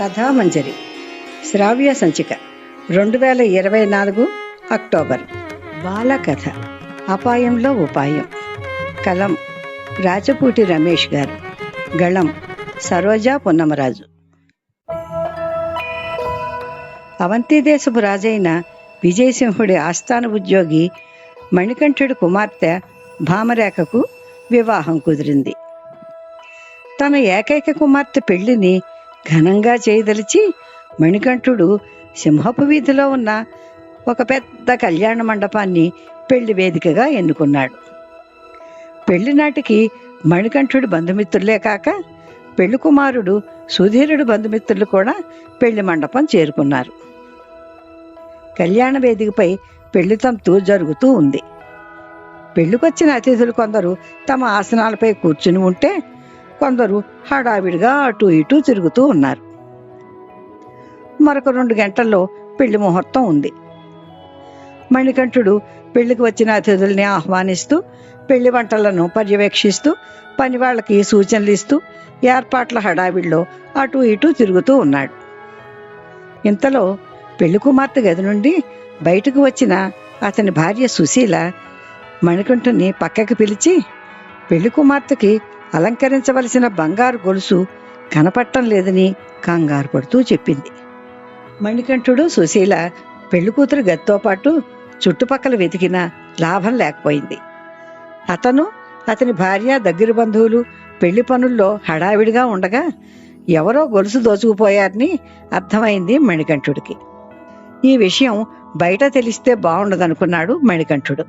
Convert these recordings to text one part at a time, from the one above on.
కథామంజరి. శ్రావ్య సంచిక. రెండు వేల ఇరవై నాలుగు అక్టోబర్. బాలకథ. అపాయంలో ఉపాయం. కలం. రాజపూటి రమేష్ గారు. గళం. సరోజా పొన్నమరాజు. అవంతిదేశపు రాజైన విజయసింహుడి ఆస్థాన ఉద్యోగి మణికంఠుడి కుమార్తె భామరేఖకు వివాహం కుదిరింది. తన ఏకైక కుమార్తె పెళ్ళిని ఘనంగా చేయదలిచి మణికంఠుడు సింహపు వీధిలో ఉన్న ఒక పెద్ద కళ్యాణ మండపాన్ని పెళ్ళి వేదికగా ఎన్నుకున్నాడు. పెళ్ళి నాటికి బంధుమిత్రులే కాక పెళ్ళి కుమారుడు సుధీరుడు బంధుమిత్రులు కూడా పెళ్ళి మండపం చేరుకున్నారు. కళ్యాణ వేదికపై పెళ్ళి తంతు జరుగుతూ ఉంది. పెళ్ళికొచ్చిన అతిథులు కొందరు తమ ఆసనాలపై కూర్చుని ఉంటే కొందరు హడావిడిగా అటు ఇటు తిరుగుతూ ఉన్నారు. మరొక రెండు గంటల్లో పెళ్ళి ముహూర్తం ఉంది. మణికంఠుడు పెళ్ళికి వచ్చిన అతిథుల్ని ఆహ్వానిస్తూ పెళ్ళి వంటలను పర్యవేక్షిస్తూ పనివాళ్ళకి సూచనలు ఇస్తూ ఏర్పాట్ల హడావిడిలో అటు ఇటు తిరుగుతూ ఉన్నాడు. ఇంతలో పెళ్ళి కుమార్తె గది నుండి బయటకు వచ్చిన అతని భార్య సుశీల మణికంఠుని పక్కకి పిలిచి పెళ్ళి కుమార్తెకి అలంకరించవలసిన బంగారు గొలుసు కనపట్టం లేదని కంగారు పడుతూ చెప్పింది. మణికంఠుడు సుశీల పెళ్ళికూతురు గదితో పాటు చుట్టుపక్కల వెతికినా లాభం లేకపోయింది. అతను అతని భార్య దగ్గర బంధువులు పెళ్ళి పనుల్లో హడావిడిగా ఉండగా ఎవరో గొలుసు దోచుకుపోయారని అర్థమైంది మణికంఠుడికి. ఈ విషయం బయట తెలిస్తే బాగుండదనుకున్నాడు మణికంఠుడు.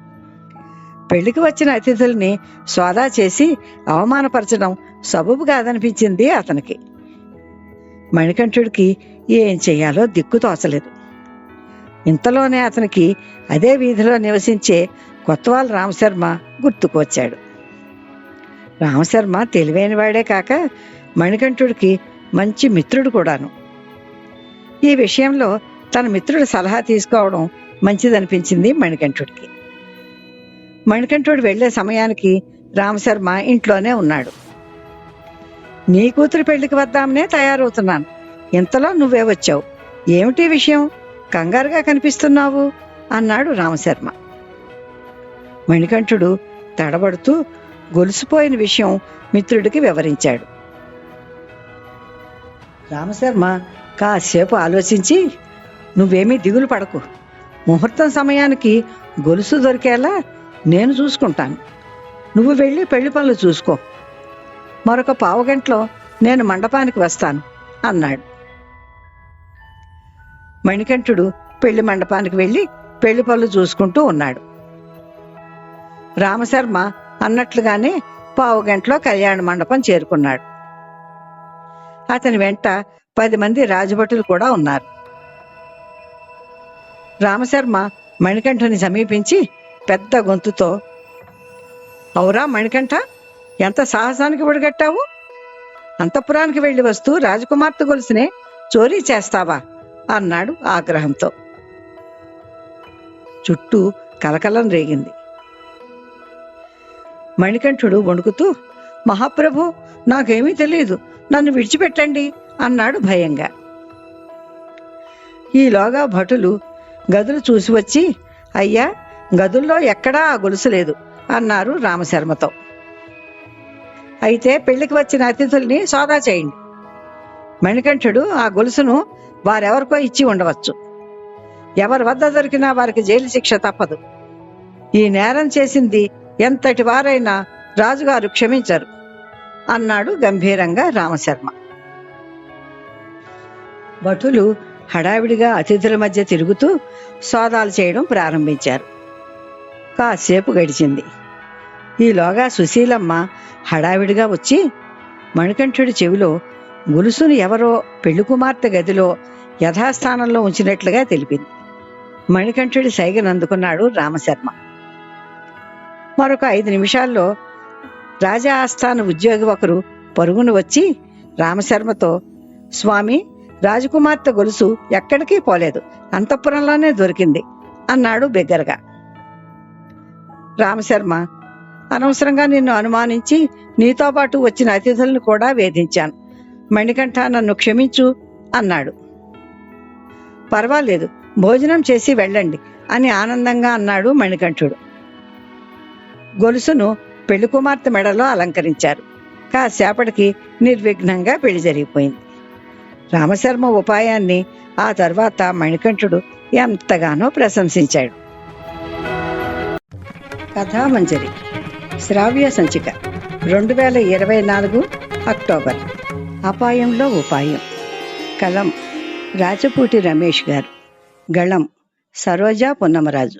పెళ్ళికి వచ్చిన అతిథుల్ని సోదా చేసి అవమానపరచడం సబబు కాదనిపించింది అతనికి. మణికంఠుడికి ఏం చెయ్యాలో దిక్కు తోచలేదు. ఇంతలోనే అతనికి అదే వీధిలో నివసించే కొత్తవాళ్ళ రామశర్మ గుర్తుకొచ్చాడు రామశర్మ తెలివైనవాడే కాక మణికంఠుడికి మంచి మిత్రుడు కూడాను. ఈ విషయంలో తన మిత్రుడి సలహా తీసుకోవడం మంచిదనిపించింది మణికంఠుడికి. మణికంఠుడు వెళ్ళే సమయానికి రామశర్మ ఇంట్లోనే ఉన్నాడు. నీ కూతురు పెళ్ళికి వద్దామనే తయారవుతున్నాను. ఇంతలో నువ్వే వచ్చావు. ఏమిటి విషయం? కంగారుగా కనిపిస్తున్నావు? అన్నాడు రామశర్మ మణికంఠుడు తడబడుతూ గొలుసుపోయిన విషయం మిత్రుడికి వివరించాడు. రామశర్మ కాసేపు ఆలోచించి నువ్వేమీ దిగులు పడకు. ముహూర్తం సమయానికి గొలుసు దొరికేలా నేను చూసుకుంటాను. నువ్వు వెళ్ళి పెళ్ళి పనులు చూసుకో. మరొక పావుగంటలో నేను మండపానికి వస్తాను అన్నాడు. మణికంఠుడు పెళ్ళి మండపానికి వెళ్ళి పెళ్ళి పనులు చూసుకుంటూ ఉన్నాడు. రామశర్మ అన్నట్లుగానే పావుగంటలో కళ్యాణ మండపం చేరుకున్నాడు. అతని వెంట పది మంది రాజభటులు కూడా ఉన్నారు. రామశర్మ మణికంఠుని సమీపించి పెద్ద గొంతుతో అవురా మణికంఠ ఎంత సాహసానికి ఒడిగట్టావు? అంతఃపురానికి వెళ్ళి వస్తూ రాజకుమార్తె గొలుసునే చోరీ చేస్తావా? అన్నాడు ఆగ్రహంతో. చుట్టూ కలకలం రేగింది. మణికంఠుడు వణుకుతూ మహాప్రభు నాకేమీ తెలియదు నన్ను విడిచిపెట్టండి అన్నాడు భయంగా. ఈలోగా భటులు గదులు చూసి వచ్చి అయ్యా గదుల్లో ఎక్కడా ఆ గొలుసు లేదు అన్నారు రామశర్మతో. అయితే పెళ్ళికి వచ్చిన అతిథుల్ని సోదా చేయండి. మణికంఠుడు ఆ గొలుసును వారెవరికో ఇచ్చి ఉండవచ్చు. ఎవరి వద్ద దొరికినా వారికి జైలు శిక్ష తప్పదు. ఈ నేరం చేసింది ఎంతటి వారైనా రాజుగారు క్షమించరు అన్నాడు గంభీరంగా రామశర్మ. భటులు హడావిడిగా అతిథుల మధ్య తిరుగుతూ సోదాలు చేయడం ప్రారంభించారు. కాసేపు గడిచింది. ఈలోగా సుశీలమ్మ హడావిడిగా వచ్చి మణికంఠుడి చెవిలో గొలుసును ఎవరో పెళ్ళి కుమార్తె గదిలో యథాస్థానంలో ఉంచినట్లుగా తెలిపింది. మణికంఠుడి సైగను అందుకున్నాడు రామశర్మ. మరొక ఐదు నిమిషాల్లో రాజా ఆస్థాన ఉద్యోగి ఒకరు పరుగును వచ్చి రామశర్మతో స్వామి రాజకుమార్తె గొలుసు ఎక్కడికి పోలేదు. అంతఃపురంలోనే దొరికింది అన్నాడు బిగ్గరగా రామశర్మ అనవసరంగా నిన్ను అనుమానించి నీతో పాటు వచ్చిన అతిథులను కూడా వేధించాను. మణికంఠ నన్ను క్షమించు అన్నాడు. పర్వాలేదు భోజనం చేసి వెళ్ళండి అని ఆనందంగా అన్నాడు మణికంఠుడు. గొలుసును పెళ్ళి కుమార్తె మెడలో అలంకరించారు. కాసేపటికి నిర్విఘ్నంగా పెళ్ళి జరిగిపోయింది. రామశర్మ ఉపాయాన్ని ఆ తర్వాత మణికంఠుడు ఎంతగానో ప్రశంసించాడు. కథామంజరి. శ్రావ్య సంచిక. రెండు వేల ఇరవై నాలుగు అక్టోబర్. అపాయంలో ఉపాయం. కలం. రాజపూటి రమేష్ గారు. గళం. సరోజా పొన్నమరాజు.